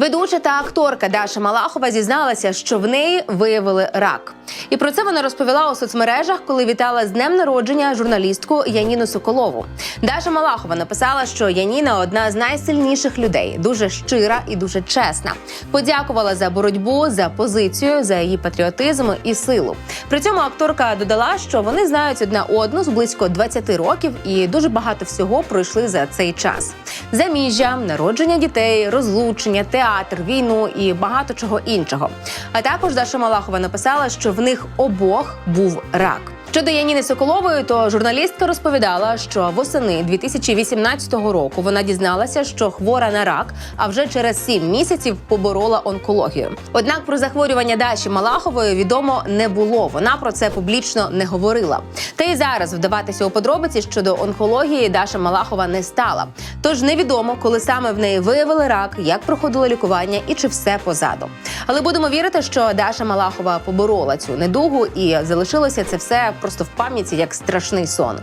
Ведуча та акторка Даша Малахова зізналася, що в неї виявили рак. І про це вона розповіла у соцмережах, коли вітала з днем народження журналістку Яніну Соколову. Даша Малахова написала, що Яніна одна з найсильніших людей, дуже щира і дуже чесна. Подякувала за боротьбу, за позицію, за її патріотизм і силу. При цьому акторка додала, що вони знають одна одну з близько 20 років і дуже багато всього пройшли за цей час: заміжжя, народження дітей, розлучення, театр, війну і багато чого іншого. А також Даша Малахова написала, що в них обох був рак. Щодо Яніни Соколової, то журналістка розповідала, що восени 2018 року вона дізналася, що хвора на рак, а вже через сім місяців поборола онкологію. Однак про захворювання Даші Малахової відомо не було. Вона про це публічно не говорила. Та й зараз вдаватися у подробиці щодо онкології Даша Малахова не стала. Тож невідомо, коли саме в неї виявили рак, як проходило лікування і чи все позаду. Але будемо вірити, що Даша Малахова поборола цю недугу і залишилося це все просто в пам'яті як страшний сон.